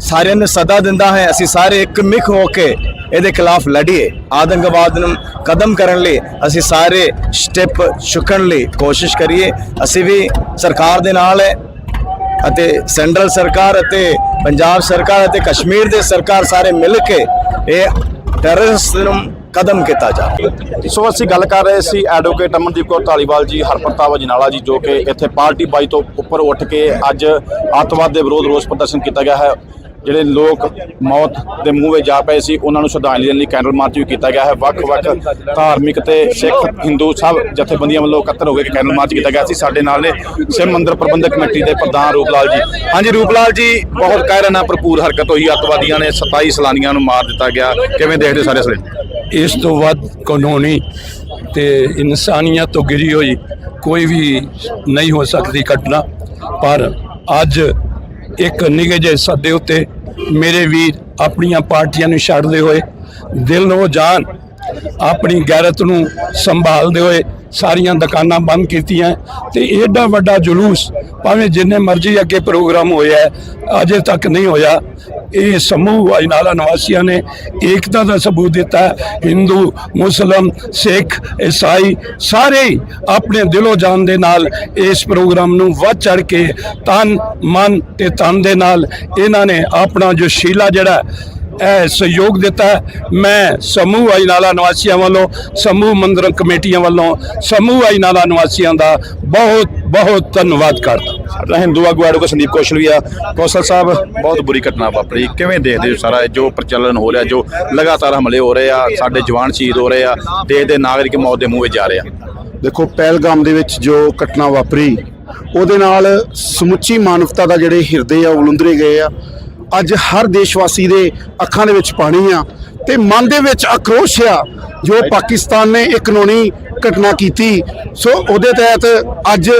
ਸਾਰਿਆਂ ਨੂੰ ਸਦਾ ਦਿੰਦਾ ਹੈ, ਅਸੀਂ ਸਾਰੇ ਇੱਕ ਮਿਕ ਹੋ ਕੇ ਇਹਦੇ ਖਿਲਾਫ ਲੜੀਏ। ਆਤੰਕਵਾਦ ਨੂੰ ਕਦਮ ਕਰਨ ਲਈ ਅਸੀਂ ਸਾਰੇ ਸਟੈਪ ਚੁੱਕਣ ਲਈ ਕੋਸ਼ਿਸ਼ ਕਰੀਏ। ਅਸੀਂ ਵੀ ਸਰਕਾਰ ਦੇ ਨਾਲ ਹੈ। ਅਤੇ ਸੈਂਟਰਲ ਸਰਕਾਰ ਅਤੇ ਪੰਜਾਬ ਸਰਕਾਰ ਅਤੇ ਕਸ਼ਮੀਰ ਦੇ ਸਰਕਾਰ ਸਾਰੇ ਮਿਲ ਕੇ ਇਹ ਟੈਰਰਿਸਟ ਨੂੰ ਕਦਮ ਕੀਤਾ ਜਾਵੇ ਸੋ ਅਸੀਂ ਗੱਲ ਕਰ ਰਹੇ ਸੀ ਐਡਵੋਕੇਟ ਅਮਨਦੀਪ ਕੌਰ ਧਾਲੀਵਾਲ ਜੀ, ਹਰਪ੍ਰਤਾਪ ਅਜਨਾਲਾ ਜੀ, ਜੋ ਕਿ ਇੱਥੇ ਪਾਰਟੀ ਬਾਈ ਤੋਂ ਉੱਪਰ ਉੱਠ ਕੇ ਅੱਜ ਅੱਤਵਾਦ ਦੇ ਵਿਰੋਧ ਰੋਸ ਪ੍ਰਦਰਸ਼ਨ ਕੀਤਾ ਗਿਆ ਹੈ। ਜਿਹੜੇ ਲੋਕ ਮੌਤ ਦੇ ਮੂੰਹ ਵਿੱਚ ਜਾ ਪਏ ਸੀ, ਉਹਨਾਂ ਨੂੰ ਸ਼ਰਧਾਂਜਲੀ ਦੇਣ ਲਈ ਕੈਂਡਲ ਮਾਰਚ ਵੀ ਕੀਤਾ ਗਿਆ ਹੈ। ਵੱਖ-ਵੱਖ ਧਾਰਮਿਕ ਤੇ ਸਿੱਖ, ਹਿੰਦੂ ਸਭ ਜਥੇਬੰਦੀਆਂ ਵੱਲੋਂ ਇਕੱਤਰ ਹੋ ਕੇ ਕੈਂਡਲ ਮਾਰਚ ਕੀਤਾ ਗਿਆ ਸੀ। ਸਾਡੇ ਨਾਲ ਨੇ ਸਿਮ ਮੰਦਰ ਪ੍ਰਬੰਧਕ ਕਮੇਟੀ ਦੇ ਪ੍ਰਧਾਨ ਰੂਪਲਾਲ ਜੀ। ਹਾਂਜੀ, ਰੂਪਲਾਲ ਜੀ, ਬਹੁਤ ਕਹਿਰਾਂ ਨਾਲ ਭਰਪੂਰ ਹਰਕਤ ਹੋਈ। ਅੱਤਵਾਦੀਆਂ ਨੇ 27 ਸੈਲਾਨੀਆਂ ਨੂੰ ਮਾਰ ਦਿੱਤਾ ਗਿਆ। ਕਿਵੇਂ ਦੇਖਦੇ ਹੋ ਸਾਰੇ ਸਲੇ ਇਸ ਤੋਂ ਵੱਧ ਕਾਨੂੰਨੀ ਤੇ ਇਨਸਾਨੀਅਤ ਤੋਂ ਗਿਰੀ ਹੋਈ ਕੋਈ ਵੀ ਨਹੀਂ ਹੋ ਸਕਦੀ ਘਟਨਾ। ਪਰ ਅੱਜ ਇੱਕ ਨਿੱਘੇ ਜਿਹੇ ਸੱਦੇ ਉੱਤੇ ਮੇਰੇ ਵੀਰ ਆਪਣੀਆਂ ਪਾਰਟੀਆਂ ਨੂੰ ਛੱਡਦੇ ਹੋਏ, ਦਿਲ ਨੂੰ ਜਾਨ, ਆਪਣੀ ਗੈਰਤ ਨੂੰ ਸੰਭਾਲਦੇ ਹੋਏ ਸਾਰੀਆਂ ਦੁਕਾਨਾਂ ਬੰਦ ਕੀਤੀਆਂ ਤੇ ਐਡਾ ਵੱਡਾ ਜਲੂਸ ਭਾਵੇਂ ਜਿੰਨੇ ਮਰਜ਼ੀ ਅੱਗੇ ਪ੍ਰੋਗਰਾਮ ਹੋਇਆ, ਅਜੇ ਤੱਕ ਨਹੀਂ ਹੋਇਆ ਇਹ ਸਮੂਹ ਅਜਨਾਲਾ ਨਿਵਾਸੀਆਂ ਨੇ ਏਕਤਾ ਦਾ ਸਬੂਤ ਦਿੱਤਾ ਹੈ। ਹਿੰਦੂ, ਮੁਸਲਮ, ਸਿੱਖ, ਈਸਾਈ ਸਾਰੇ ਹੀ ਆਪਣੇ ਦਿਲੋਂ ਜਾਨ ਦੇ ਨਾਲ ਇਸ ਪ੍ਰੋਗਰਾਮ ਨੂੰ ਵੱਧ ਚੜ ਕੇ ਤਨ, ਮਨ ਤੇ ਤਨ ਦੇ ਨਾਲ ਇਹਨਾਂ ਨੇ ਆਪਣਾ ਜੋ ਸ਼ੀਲਾ ਜਿਹੜਾ ਸਹਿਯੋਗ ਦਿੱਤਾ। ਹੈ। ਮੈਂ ਸਮੂਹ ਅਜਨਾਲਾ ਨਿਵਾਸੀਆਂ ਵੱਲੋਂ ਸਮੂਹ ਮੰਦਰ ਕਮੇਟੀਆਂ ਵੱਲੋਂ ਸਮੂਹ ਅਜਨਾਲਾ ਨਿਵਾਸੀਆਂ ਦਾ ਬਹੁਤ ਬਹੁਤ ਧੰਨਵਾਦ ਕਰਦਾ। ਸਾਡਾ ਹਿੰਦੂ ਆਗੂ ਐਡਵੋਕੇਟ ਸੰਦੀਪ ਕੌਸ਼ਲ ਵੀ ਆ। ਕੌਸ਼ਲ ਸਾਹਿਬ ਬਹੁਤ ਬੁਰੀ ਘਟਨਾ ਵਾਪਰੀ। ਕਿਵੇਂ ਦੇਖਦੇ ਹੋ ਸਾਰਾ ਇਹ ਜੋ ਪ੍ਰਚਲਨ ਹੋ ਰਿਹਾ ਜੋ ਲਗਾਤਾਰ ਹਮਲੇ ਹੋ ਰਹੇ ਆ ਸਾਡੇ ਜਵਾਨ ਸ਼ਹੀਦ ਹੋ ਰਹੇ ਆ ਦੇਸ਼ ਦੇ ਨਾਗਰਿਕ ਮੌਤ ਦੇ ਮੂੰਹ ਵਿੱਚ ਜਾ ਰਹੇ ਆ? ਦੇਖੋ ਪਹਿਲਗਾਮ ਦੇ ਵਿੱਚ ਜੋ ਘਟਨਾ ਵਾਪਰੀ ਉਹਦੇ ਨਾਲ ਸਮੁੱਚੀ ਮਾਨਵਤਾ ਦਾ ਜਿਹੜੇ ਹਿਰਦੇ ਆ ਉਲੰਦਰੇ ਗਏ ਆ। ਅੱਜ ਹਰ ਦੇਸ਼ਵਾਸੀ ਦੇ ਅੱਖਾਂ ਦੇ ਵਿੱਚ ਪਾਣੀ ਆ ਤੇ ਮਨ ਦੇ ਵਿੱਚ ਆਕਰੋਸ਼ ਆ ਜੋ ਪਾਕਿਸਤਾਨ ਨੇ ਇੱਕ ਕਾਨੂੰਨੀ ਘਟਨਾ ਕੀਤੀ। ਸੋ ਉਹਦੇ ਤਹਿਤ ਅੱਜ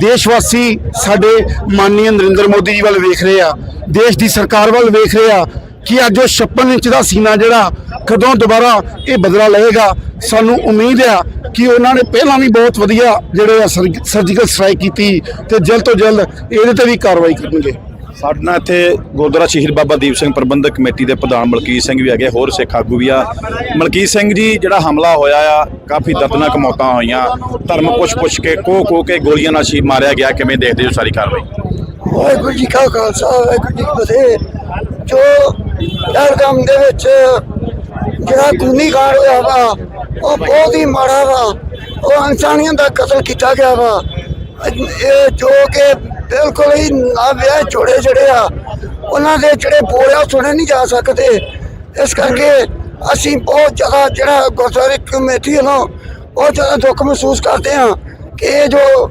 ਦੇਸ਼ਵਾਸੀ ਸਾਡੇ ਮਾਨਨੀय ਨਰਿੰਦਰ ਮੋਦੀ ਜੀ ਵੱਲ ਵੇਖ ਰਹੇ ਆ, ਦੇਸ਼ ਦੀ ਸਰਕਾਰ ਵੱਲ ਵੇਖ ਰਹੇ ਆ ਕਿ ਅੱਜ ਉਹ 56 ਇੰਚ ਦਾ ਸੀਨਾ ਜਿਹੜਾ ਕਦੋਂ ਦੁਬਾਰਾ ਇਹ ਬਦਲਾ ਲਏਗਾ। ਸਾਨੂੰ ਉਮੀਦ ਆ ਕਿ ਉਹਨਾਂ ਨੇ ਪਹਿਲਾਂ ਵੀ ਬਹੁਤ ਵਧੀਆ ਜਿਹੜੇ ਆ ਸਰਜੀਕਲ ਸਟ੍ਰਾਈਕ ਕੀਤੀ ਤੇ ਜਲਦ ਤੋਂ ਜਲਦ ਇਹਦੇ ਤੇ ਵੀ ਕਾਰਵਾਈ ਕਰਨਗੇ। ਸਾਡੇ ਨਾਲ ਇੱਥੇ ਗੁਰਦੁਆਰਾ ਸ਼ਹੀਦ ਬਾਬਾ ਦੀਪ ਸਿੰਘ ਪ੍ਰਬੰਧਕ ਕਮੇਟੀ ਦੇ ਪ੍ਰਧਾਨ ਮਲਕੀਤ ਸਿੰਘ ਵੀ ਹੈਗੇ, ਹੋਰ ਸਿੱਖ ਆਗੂ ਵੀ ਆ। ਮਲਕੀਤ ਸਿੰਘ ਜੀ, ਜਿਹੜਾ ਹਮਲਾ ਹੋਇਆ ਆ, ਕਾਫੀ ਦਰਦਨਾਕ ਮੌਤਾਂ ਹੋਈਆਂ। ਧਰਮ ਪੁੱਛ ਪੁੱਛ ਕੇ, ਕੋ ਕੋ ਕੇ ਗੋਲੀਆਂ ਨਾਲ ਸ਼ਹੀਦ ਮਾਰਿਆ ਗਿਆ, ਕਿਵੇਂ ਦੇਖਦੇ ਹੋ ਸਾਰੀ ਕਾਰਵਾਈ? ਵਾਹਿਗੁਰੂ ਜੀ ਕਾ ਖਾਲਸਾ, ਵਾਹਿਗੁਰੂ ਜੀ ਕੀ ਫਤਿਹ। ਜੋ ਪਹਿਲਗਾਮ ਦੇ ਵਿੱਚ ਜਿਹੜਾ ਖੂਨੀ ਕਾਂਡ ਹੋਇਆ ਵਾ, ਉਹ ਬਹੁਤ ਹੀ ਮਾੜਾ ਵਾ। ਉਹ ਇਨਸਾਨੀਅਤ ਦਾ ਕਤਲ ਕੀਤਾ ਗਿਆ ਵਾ। ਇਹ ਜੋ ਕਿ ਬਿਲਕੁਲ ਹੀ ਨਾ ਵਿਆਹ ਜੋੜੇ ਜਿਹੜੇ ਆ, ਉਹਨਾਂ ਦੇ ਜਿਹੜੇ ਬੋਲ ਆ ਉਹ ਸੁਣੇ ਨਹੀਂ ਜਾ ਸਕਦੇ। ਇਸ ਕਰਕੇ ਅਸੀਂ ਬਹੁਤ ਜ਼ਿਆਦਾ ਜਿਹੜਾ ਗੁਰਦੁਆਰੇ ਕਮੇਟੀ ਵੱਲੋਂ ਬਹੁਤ ਜ਼ਿਆਦਾ ਦੁੱਖ ਮਹਿਸੂਸ ਕਰਦੇ ਹਾਂ ਕਿ ਇਹ ਜੋ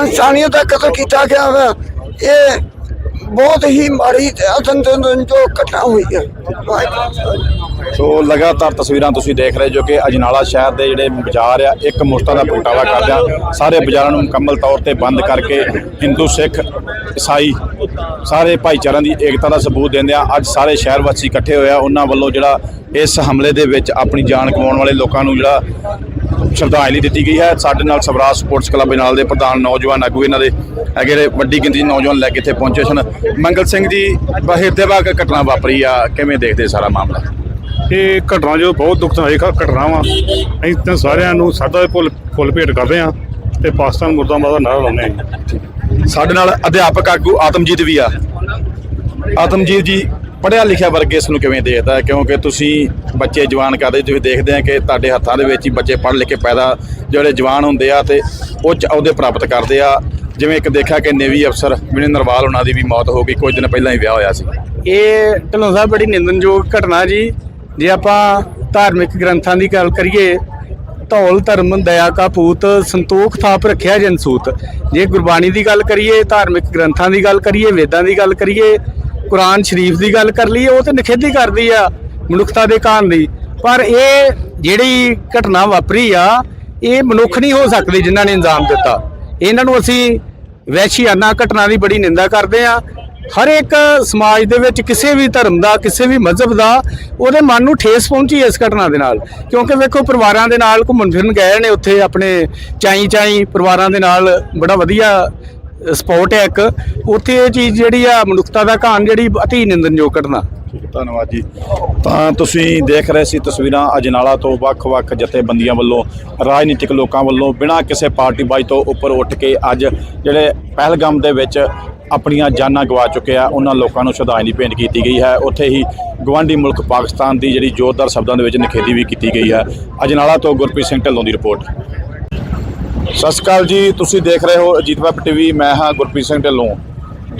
ਇਨਸਾਨੀਅਤ ਦਾ ਕਤਲ ਕੀਤਾ ਗਿਆ ਵਾ, ਇਹ ਬਹੁਤ ਹੀ ਮਾੜੀ ਤੇ ਅਤੰਤਨ ਜੋ ਘਟਨਾ ਹੋਈ ਹੈ। ਸੋ ਲਗਾਤਾਰ ਤਸਵੀਰਾਂ ਤੁਸੀਂ ਦੇਖ ਰਹੇ ਜੋ ਕਿ ਅਜਨਾਲਾ ਸ਼ਹਿਰ ਦੇ ਜਿਹੜੇ ਬਾਜ਼ਾਰ ਆ, ਇੱਕ ਮੁਸ਼ਤਾਂ ਦਾ ਪ੍ਰਗਟਾਵਾ ਕਰਦਿਆਂ ਸਾਰੇ ਬਾਜ਼ਾਰਾਂ ਨੂੰ ਮੁਕੰਮਲ ਤੌਰ ਤੇ ਬੰਦ ਕਰਕੇ ਹਿੰਦੂ, ਸਿੱਖ, ਈਸਾਈ ਸਾਰੇ ਭਾਈਚਾਰਿਆਂ ਦੀ ਏਕਤਾ ਦਾ ਸਬੂਤ ਦਿੰਦੇ ਆ। ਅੱਜ ਸਾਰੇ ਸ਼ਹਿਰ ਵਾਸੀ ਇਕੱਠੇ ਹੋਏ ਆ। ਉਹਨਾਂ ਵੱਲੋਂ ਜਿਹੜਾ ਇਸ ਹਮਲੇ ਦੇ ਵਿੱਚ ਆਪਣੀ ਜਾਨ ਗਵਾਉਣ ਵਾਲੇ ਲੋਕਾਂ ਨੂੰ ਜਿਹੜਾ ਸ਼ਰਧਾਂਜਲੀ ਦਿੱਤੀ ਗਈ ਹੈ। ਸਾਡੇ ਨਾਲ ਸਵਰਾਜ ਸਪੋਰਟਸ ਕਲੱਬ ਨਾਲ ਦੇ ਪ੍ਰਧਾਨ ਨੌਜਵਾਨ ਆਗੂ ਇਹਨਾਂ ਦੇ ਹੈਗੇ ਵੱਡੀ ਗਿਣਤੀ 'ਚ ਨੌਜਵਾਨ ਲੈ ਕੇ ਇੱਥੇ ਪਹੁੰਚੇ ਸਨ। ਮੰਗਲ ਸਿੰਘ ਜੀ ਬਹਿਰਦੇਵਾ ਘਟਨਾ ਵਾਪਰੀ ਆ। ਕਿਵੇਂ ਦੇਖਦੇ ਸਾਰਾ ਮਾਮਲਾ? ਇਹ ਘਟਨਾ ਜੋ ਬਹੁਤ ਦੁਖਦਾਈ ਘ- ਘਟਨਾ ਵਾ। ਅਸੀਂ ਤਾਂ ਸਾਰਿਆਂ ਨੂੰ ਸਾਦਾ ਫੁੱਲ ਫੁੱਲ ਭੇਟ ਕਰਦੇ ਹਾਂ ਤੇ ਪਾਕਿਸਤਾਨ ਮੁਰਦਾਬਾਦ ਦਾ ਨਾਰਾ ਲਾਉਂਦੇ ਹਾਂ ਸਾਡੇ ਨਾਲ ਅਧਿਆਪਕ ਆਗੂ ਆਤਮਜੀਤ ਵੀ ਆ। ਆਤਮਜੀਤ ਜੀ ਪੜਿਆ ਲਿਖਿਆ ਵਰਗ ਇਸ ਨੂੰ ਕਿਵੇਂ ਦੇਖਦਾ ਹੈ? ਕਿਉਂਕਿ ਤੁਸੀਂ ਬੱਚੇ ਜਵਾਨ ਕਰਦੇ ਤੁਸੀਂ ਦੇਖਦੇ ਆ ਕਿ ਤੁਹਾਡੇ ਹੱਥਾਂ ਦੇ ਵਿੱਚ ਹੀ ਬੱਚੇ ਪੜ੍ਹ ਲਿਖ ਕੇ ਪੈਦਾ ਜਿਹੜੇ ਜਵਾਨ ਹੁੰਦੇ ਆ ਤੇ ਉੱਚ ਅਹੁਦੇ ਪ੍ਰਾਪਤ ਕਰਦੇ ਆ। ਜਿਵੇਂ ਇੱਕ ਦੇਖਿਆ ਕਿ ਨੇਵੀ ਅਫਸਰ ਵਿਨੇ ਨਰਵਾਲ ਉਹਨਾਂ ਦੀ ਵੀ ਮੌਤ ਹੋ ਗਈ ਕੁਝ ਦਿਨ ਪਹਿਲਾਂ ਹੀ ਵਿਆਹ ਹੋਇਆ ਸੀ। ਇਹ ਢਿੱਲੋਂ ਸਾਹਿਬ ਬੜੀ ਨਿੰਦਨਯੋਗ ਘਟਨਾ ਜੀ। ਜੇ ਆਪਾਂ ਧਾਰਮਿਕ ਗ੍ਰੰਥਾਂ ਦੀ ਗੱਲ ਕਰੀਏ, ਧੌਲ, ਧਰਮ, ਦਇਆ ਕਾ ਪੂਤ, ਸੰਤੋਖ ਥਾਪ ਰੱਖਿਆ ਜਨਸੂਤ ਜੇ ਗੁਰਬਾਣੀ ਦੀ ਗੱਲ ਕਰੀਏ, ਧਾਰਮਿਕ ਗ੍ਰੰਥਾਂ ਦੀ ਗੱਲ ਕਰੀਏ, ਵੇਦਾਂ ਦੀ ਗੱਲ ਕਰੀਏ, ਕੁਰਾਨ ਸ਼ਰੀਫ ਦੀ ਗੱਲ ਕਰ ਲਈਏ, ਉਹ ਤੇ ਨਿਖੇਧੀ ਕਰਦੀ ਆ ਮਨੁੱਖਤਾ ਦੇ ਕਾਨ ਦੀ। ਪਰ ਇਹ ਜਿਹੜੀ ਘਟਨਾ ਵਾਪਰੀ ਆ, ਇਹ ਮਨੁੱਖ ਨਹੀਂ ਹੋ ਸਕਦੇ ਜਿਨ੍ਹਾਂ ਨੇ ਇੰਜਾਮ ਦਿੱਤਾ। ਇਹਨਾਂ ਨੂੰ ਅਸੀਂ ਵੈਸ਼ੀਆਨਾ ਘਟਨਾ ਦੀ ਬੜੀ ਨਿੰਦਾ ਕਰਦੇ ਆ। ਹਰ ਇੱਕ ਸਮਾਜ ਦੇ ਵਿੱਚ ਕਿਸੇ ਵੀ ਧਰਮ ਦਾ, ਕਿਸੇ ਵੀ ਮਜ਼ਹਬ ਦਾ ਉਹਦੇ ਮਨ ਨੂੰ ਠੇਸ ਪਹੁੰਚੀ ਇਸ ਘਟਨਾ ਦੇ ਨਾਲ। ਕਿਉਂਕਿ ਵੇਖੋ ਪਰਿਵਾਰਾਂ ਦੇ ਨਾਲ ਘੁੰਮਣ ਫਿਰਨ ਗਏ ਨੇ ਉੱਥੇ ਆਪਣੇ ਚਾਈ ਚਾਈ ਪਰਿਵਾਰਾਂ ਦੇ ਨਾਲ, ਬੜਾ ਵਧੀਆ ਸਪੋਰਟ ਹੈ ਇੱਕ। ਉੱਥੇ ਇਹ ਚੀਜ਼ ਜਿਹੜੀ ਆ, ਮਨੁੱਖਤਾ ਦਾ ਘਾਣ ਜਿਹੜੀ ਅਤੀ ਨਿੰਦਨਯੋਗ ਘਟਨਾ। ਧੰਨਵਾਦ ਜੀ। ਤਾਂ ਤੁਸੀਂ ਦੇਖ ਰਹੇ ਸੀ ਤਸਵੀਰਾਂ ਅਜਨਾਲਾ ਤੋਂ ਵੱਖ-ਵੱਖ ਜਥੇਬੰਦੀਆਂ ਵੱਲੋਂ, ਰਾਜਨੀਤਿਕ ਲੋਕਾਂ ਵੱਲੋਂ ਬਿਨਾਂ ਕਿਸੇ ਪਾਰਟੀ ਬਾਈ ਤੋਂ ਉੱਪਰ ਉੱਠ ਕੇ ਅੱਜ ਜਿਹੜੇ ਪਹਿਲਗਾਮ ਦੇ ਵਿੱਚ ਆਪਣੀਆਂ ਜਾਨਾਂ ਗਵਾ ਚੁੱਕੇ ਆ। ਉਹਨਾਂ ਲੋਕਾਂ ਨੂੰ ਸ਼ਰਧਾਂਜਲੀ ਭੇਂਟ ਕੀਤੀ ਗਈ ਹੈ। ਉੱਥੇ ਹੀ ਗਵਾਂਢੀ ਮੁਲਕ ਪਾਕਿਸਤਾਨ ਦੀ ਜਿਹੜੀ ਜ਼ੋਰਦਾਰ ਸ਼ਬਦਾਂ ਦੇ ਵਿੱਚ ਨਿਖੇਧੀ ਵੀ ਕੀਤੀ ਗਈ ਹੈ। ਅਜਨਾਲਾ ਤੋਂ ਗੁਰਪ੍ਰੀਤ ਸਿੰਘ ਢੱਲੋਂ ਦੀ ਰਿਪੋਰਟ। ਸਤਿ ਸ਼੍ਰੀ ਅਕਾਲ ਜੀ। ਤੁਸੀਂ ਦੇਖ ਰਹੇ ਹੋ ਅਜੀਤ ਵੈਬ ਟੀਵੀ। ਮੈਂ ਹਾਂ ਗੁਰਪ੍ਰੀਤ ਸਿੰਘ ਢੱਲੋਂ।